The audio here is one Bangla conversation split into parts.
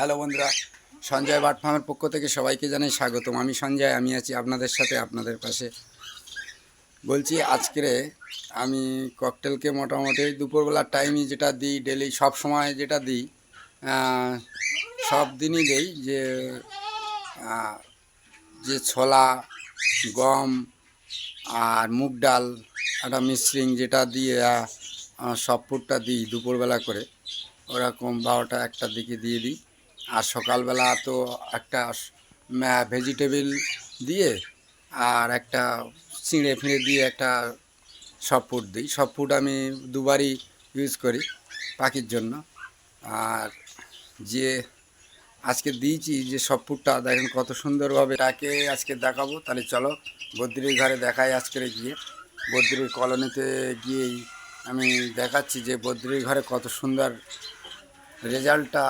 হ্যালো বন্ধুরা, সঞ্জয় বাট ফার্মের পক্ষ থেকে সবাইকে জানাই স্বাগতম। আমি সঞ্জয়, আমি আছি আপনাদের সাথে, আপনাদের পাশে। বলছি, আজকে আমি ককটেলকে মোটামুটি দুপুরবেলার টাইমই যেটা দিই ডেলি সব সময় যেটা দিই সব দিনই দেই যে যে ছোলা, গম আর মুগ ডাল, একটা মিশ্রিং যেটা দিয়ে সব ফুডটা দিই দুপুরবেলা করে। ওরকম বারোটা একটার দিকে দিয়ে দিই। আর সকালবেলা তো একটা ভেজিটেবিল দিয়ে আর একটা চিঁড়ে ফিঁড়ে দিয়ে একটা সব ফুড দিই। সব ফুড আমি দুবারই ইউজ করি পাখির জন্য। আর যে আজকে দিয়েছি যে সব ফুডটা দেখেন কত সুন্দরভাবে তাকে আজকে দেখাবো। তাহলে চলো বদ্রির ঘরে দেখাই আজকে গিয়ে। বদ্রির কলোনিতে গিয়েই আমি দেখাচ্ছি যে বদ্রির ঘরে কত সুন্দর রেজাল্টটা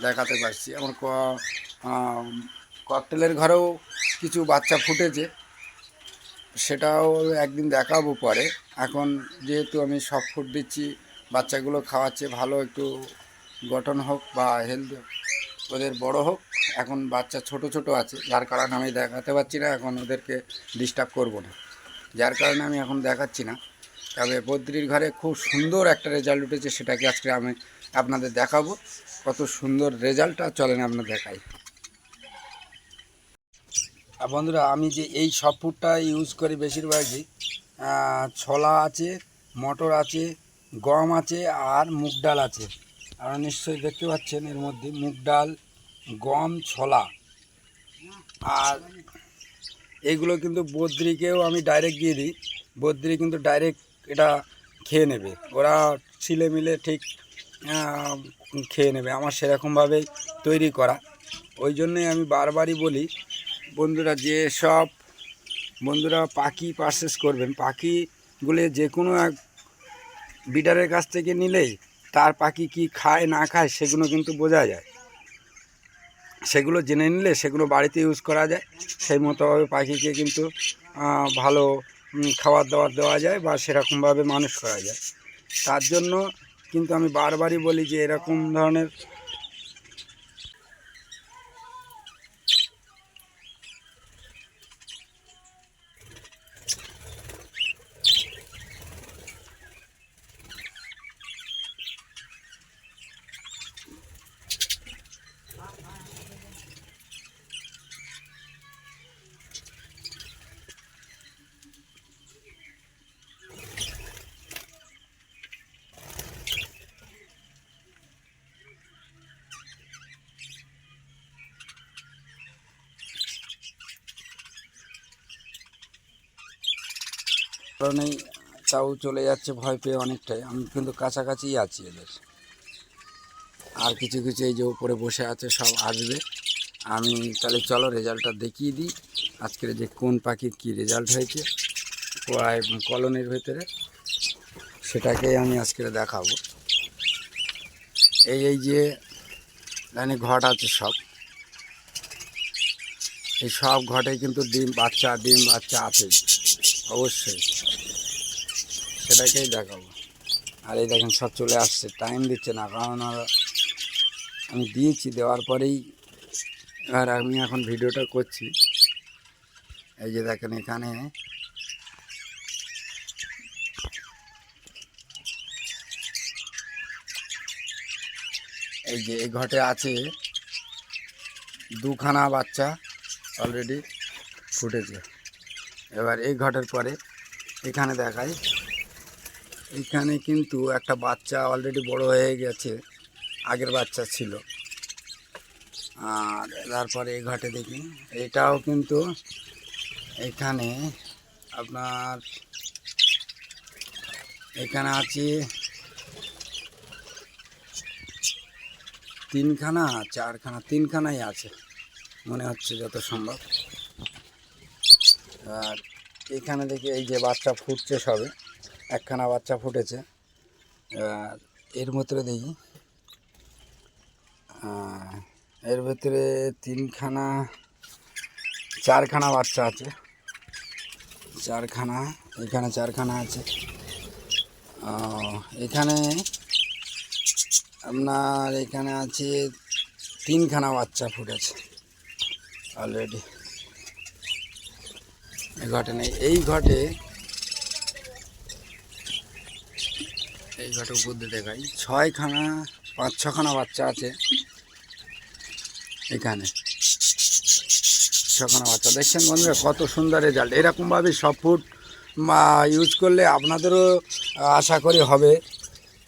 দেখাতে পারছি। ক- ককটেলের ঘরেও কিছু বাচ্চা ফুটেছে। সেটাও একদিন দেখাবো পরে। এখন যেহেতু আমি সব ফুড দিচ্ছি, বাচ্চাগুলো খাওয়াচ্ছে, ভালো একটু গঠন হোক বা হেলথ ওদের বড় হোক, এখন বাচ্চা ছোট ছোট আছে। যার কারণে আমি দেখাতে পারছি না, এখন ওদেরকে ডিস্টার্ব করব না। যার কারণে আমি এখন দেখাচ্ছি না। তবে বদ্রির ঘরে খুব সুন্দর একটা রেজাল্ট উঠেছে, সেটাকে আজকে আমি আপনাদের দেখাবো। কত সুন্দর রেজাল্টটা চলেন আপনার দেখাই। আর বন্ধুরা, আমি যে এই সব ফুডটা ইউজ করি বেশিরভাগই ছোলা আছে, মটর আছে, গম আছে আর মুগ ডাল আছে। আপনারা নিশ্চয়ই দেখতে পাচ্ছেন এর মধ্যে মুগ ডাল, গম, ছোলা। আর এগুলো কিন্তু বদ্রিকেও আমি ডাইরেক্ট দিয়ে দিই। বদ্রি কিন্তু ডাইরেক্ট এটা খেয়ে নেবে। ওরা ছিলে মিলে ঠিক খেয়ে নেবে, আমার সেরকমভাবেই তৈরি করা। ওই জন্যই আমি বারবারই বলি, বন্ধুরা যে সব বন্ধুরা পাখি পারচেস করবেন, পাখিগুলো যে কোনো এক বিডারের কাছ থেকে নিলেই তার পাখি কি খায়, না খায়, সেগুলো কিন্তু বোঝা যায়। সেগুলো জেনে নিলে, সেগুলো বাড়িতে ইউজ করা যায়। সেই মতোভাবে পাখিকে কিন্তু ভালো খাবার দাবার দেওয়া যায় বা সেরকমভাবে মানুষ করা যায়। তার জন্য কিন্তু আমি বারবারই বলি যে এরকম ধরনের কারণেই তাও চলে যাচ্ছে, ভয় পেয়ে অনেকটাই। আমি কিন্তু কাছাকাছিই আছি এদের। আর কিছু কিছু এই যে উপরে বসে আছে, সব আসবে। আমি তাহলে চলো রেজাল্টটা দেখিয়ে দিই, আজকের যে কোন পাখির কি রেজাল্ট হয়েছে কলোনির ভেতরে সেটাকেই আমি আজকে দেখাবো। এই এই যে লাইনে ঘট আছে সব। এই সব ঘটে কিন্তু ডিম, বাচ্চা ডিম, বাচ্চা আছে। অবশ্যই। সেটাকেই দেখাবো। আর এই দেখেন সব চলে আসছে। টাইম দিচ্ছে না, কারণ আমি দিয়েছি, দেওয়ার পরেই আর আমি এখন ভিডিওটা করছি। এই যে দেখেন এখানে এই যে এই ঘটে আছে দুখানা বাচ্চা অলরেডি ফুটেছে। এবার এই ঘটের পরে এখানে দেখাই। এখানে কিন্তু একটা বাচ্চা অলরেডি বড় হয়ে গেছে, আগের বাচ্চা ছিল। আর তারপরে এই ঘাটে দেখি, এটাও কিন্তু এখানে আপনার, এখানে আছে তিনখানা, চারখানা, তিনখানাই আছে, মনে হচ্ছে যত সম্ভব। আর এখানে দেখি এই যে বাচ্চা ফুটছে সবে। একখানা বাচ্চা ফুটেছে। এর ভেতরে দেখি। এর ভেতরে তিনখানা, চারখানা বাচ্চা আছে। চারখানা, এখানে চারখানা আছে। এখানে আপনার এখানে আছে তিনখানা বাচ্চা ফুটেছে অলরেডি ঘটে নেই এই ঘটে এই ঘটে উপর দেখাই। ছয়খানা পাঁচ ছখানা বাচ্চা আছে এখানে। ছখানা বাচ্চা। দেখছেন বন্ধুরা, কত সুন্দর রেজাল্ট এরকমভাবে সব ফুড ইউজ করলে আপনাদেরও আশা করি হবে।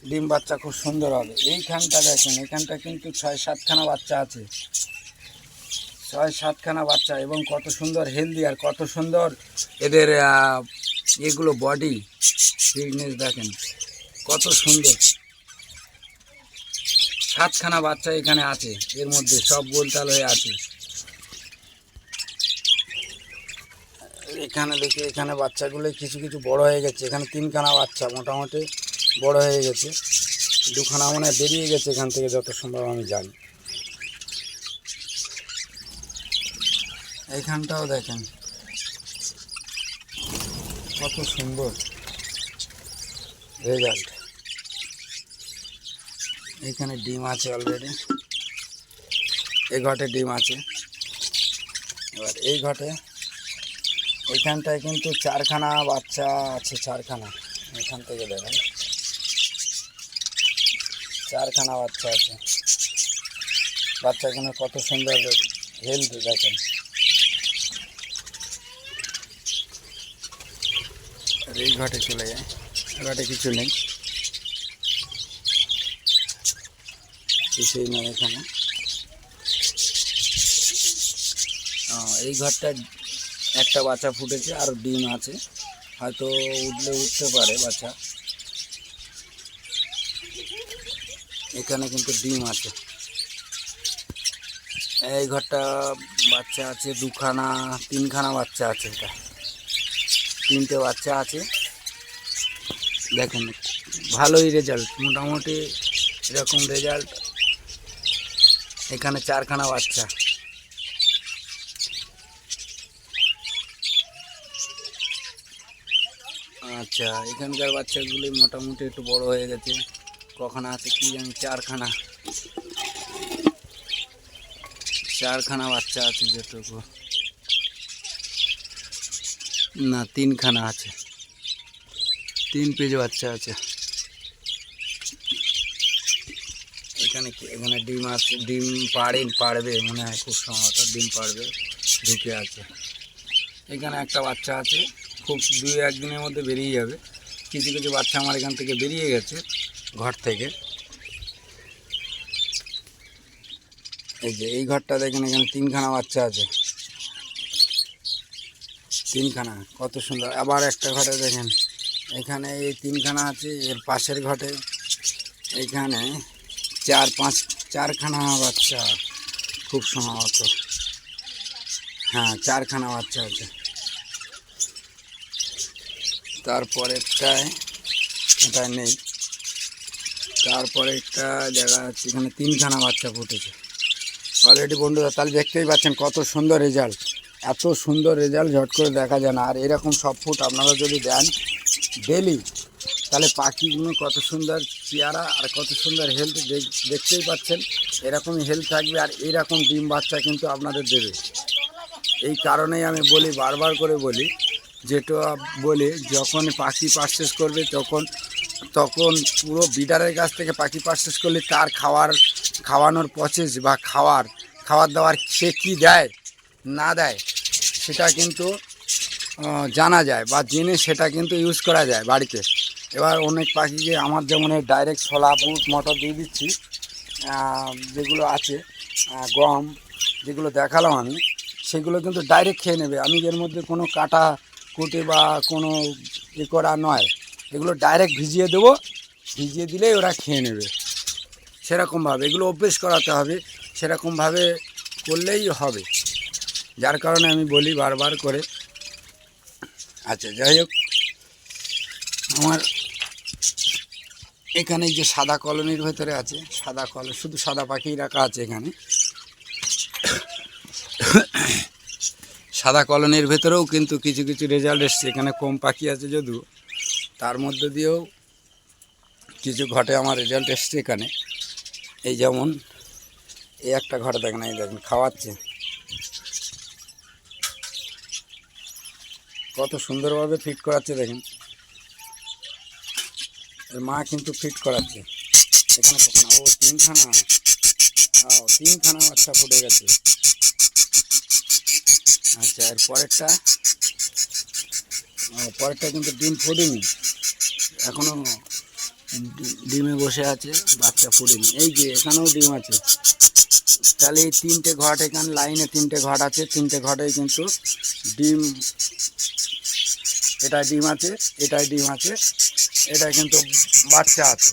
ডিম বাচ্চা খুব সুন্দর হবে। এইখানটা দেখেন, এখানটা কিন্তু ছয় সাতখানা বাচ্চা আছে। ছয় সাতখানা বাচ্চা এবং কত সুন্দর হেলদি আর কত সুন্দর এদের এগুলো বডি ফিটনেস দেখেন। কত সুন্দর। সাতখানা বাচ্চা এখানে আছে, এর মধ্যে সব গোলতাল হয়ে আছে। এখানে দেখি, এখানে বাচ্চাগুলো কিছু কিছু বড় হয়ে গেছে। এখানে তিনখানা বাচ্চা মোটামুটি বড় হয়ে গেছে। দুখানা মনে বেরিয়ে গেছে এখান থেকে, যত সম্ভব আমি জানি। এইখানটাও দেখেন। কত সুন্দর। রেজাল্ট। এখানে ডিম আছে অলরেডি এই ঘটে ডিম আছে। এবার এই ঘটে এইখানটায় কিন্তু চারখানা বাচ্চা আছে, চারখানা। এখান থেকে দেখেন। চারখানা বাচ্চা আছে। বাচ্চাগুলো কত সুন্দর হেলথ দেখেন। এই ঘাটে চলে যায়। ঘাটে কিছু নেই। কিছুই নেই এখানে। এই ঘরটা একটা বাচ্চা ফুটেছে আর ডিম আছে। হয়তো উঠলে উঠতে পারে বাচ্চা। এখানে কিন্তু ডিম আছে। এই ঘরটা বাচ্চা আছে দুখানা, তিনখানা বাচ্চা আছে এটা। তিনটে বাচ্চা আছে। দেখেন, ভালোই রেজাল্ট মোটামুটি এরকম রেজাল্ট এখানে চারখানা বাচ্চা। আচ্ছা এখানকার বাচ্চাগুলি মোটামুটি একটু বড় হয়ে গেছে। কখানা আছে কি জানি, চারখানা। চারখানা বাচ্চা আছে যেটুকু। না, তিনখানা আছে। তিন পেজ বাচ্চা আছে। এখানে কি এখানে ডিম আছে ডিম পাড়ে, পাড়বে মনে হয় খুব সম্ভবত ডিম পাড়বে, ঢুকে আছে। এখানে একটা বাচ্চা আছে, খুব দুই একদিনের মধ্যে বেরিয়ে যাবে। কিছু কিছু বাচ্চা আমার এখান থেকে বেরিয়ে গেছে ঘর থেকে। এই যে, এই ঘরটা দেখেন, এখানে তিনখানা বাচ্চা আছে। তিনখানা, কত সুন্দর। আবার একটা ঘরে দেখেন, এখানে এই তিনখানা আছে, এর পাশের ঘটে এইখানে চার পাঁচ, চারখানা বাচ্চা, খুব সম্ভবত। হ্যাঁ চারখানা বাচ্চা আছে। তারপরেরটায় এটা নেই। তারপরে একটা জায়গা আছে এখানে তিনখানা বাচ্চা ফুটেছে। অলরেডি বন্ধুরা, তাহলে দেখতেই পাচ্ছেন কত সুন্দর রেজাল্ট এত সুন্দর রেজাল্ট ঝট করে দেখা যায় না। আর এরকম সব ফুট আপনারা যদি দেন ডেলি তাহলে পাখিগুলো কত সুন্দর চেয়ারা আর কত সুন্দর হেলথ দেখতেই পাচ্ছেন। এরকমই হেলথ থাকবে আর এইরকম ডিম বাচ্চা কিন্তু আপনাদের দেবে। এই কারণেই আমি বলি, বারবার করে বলি, যেটা বলে, যখন পাখি পারচেস করবে তখন তখন পুরো বিডারের কাছ থেকে পাখি পারচেস করলে তার খাওয়ার, খাওয়ানোর প্রসেস বা খাওয়ার খাবার দাবার সে কী দেয়, না দেয়, সেটা কিন্তু জানা যায় বা জেনে সেটা কিন্তু ইউজ করা যায় বাড়িতে। এবার অনেক পাখিকে আমার যেমন ডাইরেক্ট ছোলা, বুট, মটর দিয়ে দিচ্ছি যেগুলো আছে গম যেগুলো দেখালাম আমি, সেগুলো কিন্তু ডাইরেক্ট খেয়ে নেবে। আমি এর মধ্যে কোনো কাটা কুটে বা কোনো এ করা নয়। এগুলো ডাইরেক্ট ভিজিয়ে দেবো, ভিজিয়ে দিলেই ওরা খেয়ে নেবে। সেরকমভাবে এগুলো অভ্যেস করাতে হবে, সেরকমভাবে করলেই হবে। যার কারণে আমি বলি বারবার করে। আচ্ছা যাই হোক। আমার এখানে যে সাদা কলোনির ভেতরে আছে, সাদা কল, শুধু সাদা পাখি রাখা আছে এখানে। সাদা কলোনির ভেতরেও কিন্তু কিছু কিছু রেজাল্ট এসছে। এখানে কম পাখি আছে যদিও, তার মধ্যে দিয়েও কিছু ঘটে আমার রেজাল্ট এসছে এখানে। এই যেমন, এই একটা ঘরে দেখেন, এই দেখেন, খাওয়াচ্ছে। কত সুন্দরভাবে ফিট করাচ্ছে দেখেন। এর মা কিন্তু ফিট করাচ্ছে। এখানে কখনো ও তিনখানা ও তিনখানা বাচ্চা ফুটে গেছে। আচ্ছা এর পরেরটা? পরেরটা কিন্তু ডিম ফুটেনি। এখনও ডি- ডিমে বসে আছে, বাচ্চা ফুটেনি। এই যে, এখানেও ডিম আছে। তাহলে এই তিনটে ঘট এখানে, লাইনে তিনটে ঘট আছে। তিনটে ঘটে কিন্তু ডিম এটা ডিম আছে, এটাই ডিম আছে, এটা কিন্তু বাচ্চা আছে।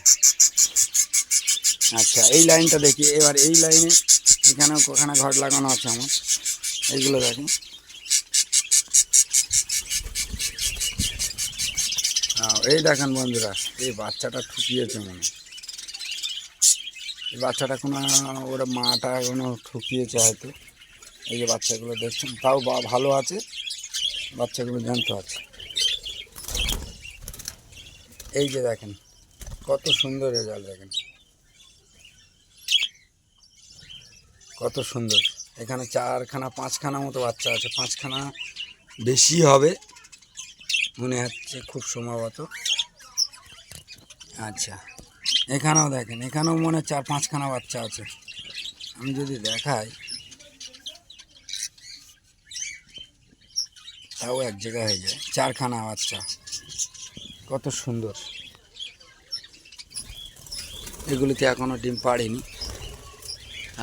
আচ্ছা এই লাইনটা দেখি, এবার এই লাইনে এখানেও ওখানে ঘর লাগানো আছে আমার। এইগুলো দেখেন এই দেখেন বন্ধুরা, এই বাচ্চাটা ঠুকিয়েছে মনে। এই বাচ্চাটা কোনো, ওরা মাটা কোনো ঠুকিয়েছে হয়তো। এই যে বাচ্চাগুলো দেখছেন, তাও ভালো আছে, বাচ্চাগুলো জ্যান্ত আছে। এই যে দেখেন, কত সুন্দর রেজাল্ট দেখেন। কত সুন্দর। এখানে চারখানা, পাঁচখানা মতো বাচ্চা আছে। পাঁচখানা বেশি হবে মনে হচ্ছে খুব সম্ভবত। আচ্ছা এখানেও দেখেন, এখানেও মনে হয় চার পাঁচখানা বাচ্চা আছে। আমি যদি দেখাই, তাও এক জায়গায় হয়ে যায়। চারখানা বাচ্চা। কত সুন্দর। এগুলিতে এখনও ডিম পাড়েনি।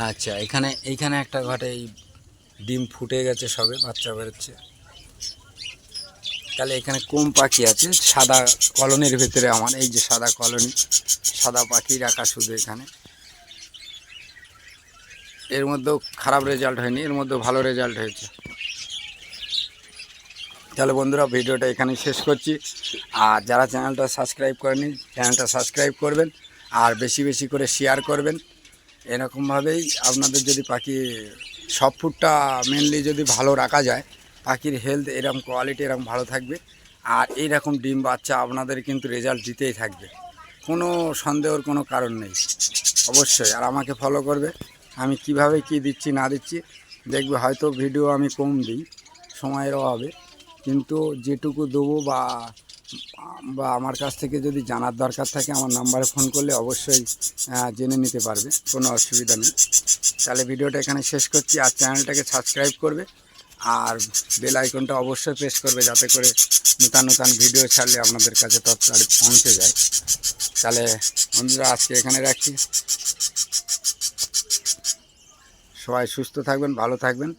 আচ্ছা এখানে, এইখানে একটা ঘটে এই ডিম ফুটে গেছে সবে, বাচ্চা বেরোচ্ছে। তাহলে এখানে কম পাখি আছে? সাদা কলোনির ভেতরে আমার, এই যে সাদা কলোনি, সাদা পাখি রাখা শুধু এখানে। এর মধ্যেও খারাপ রেজাল্ট হয়নি, এর মধ্যেও ভালো রেজাল্ট হয়েছে। তাহলে বন্ধুরা ভিডিওটা এখানে শেষ করছি। আর যারা চ্যানেলটা সাবস্ক্রাইব করেনি চ্যানেলটা সাবস্ক্রাইব করবেন আর বেশি বেশি করে শেয়ার করবেন। এরকমভাবেই আপনাদের যদি পাখি, সব ফুডটা মেনলি যদি ভালো রাখা যায়, পাখির হেলথ এরকম কোয়ালিটি এরকম ভালো থাকবে। আর এইরকম ডিম বাচ্চা আপনাদের কিন্তু রেজাল্ট দিতেই থাকবে। কোনো সন্দেহর কোনো কারণ নেই। অবশ্যই। আর আমাকে ফলো করবে। আমি কীভাবে কি দিচ্ছি না দিচ্ছি, দেখবে হয়তো ভিডিও আমি কম দিই, সময়ের অভাবে। কিন্তু যেটুকু দেবো বা বা আমার কাছ থেকে যদি জানার দরকার থাকে, আমার নাম্বারে ফোন করলে অবশ্যই জেনে নিতে পারবে, কোনো অসুবিধা নেই। তাহলে ভিডিওটা এখানে শেষ করছি। আর চ্যানেলটাকে সাবস্ক্রাইব করবে, আর বেল আইকনটা অবশ্যই প্রেস করবে, যাতে করে নূতন নূতন ভিডিও ছাড়লে আপনাদের কাছে তৎকালে পৌঁছে যায়। তাহলে বন্ধুরা, আজকে এখানে রাখছি সবাই সুস্থ থাকবেন, ভালো থাকবেন।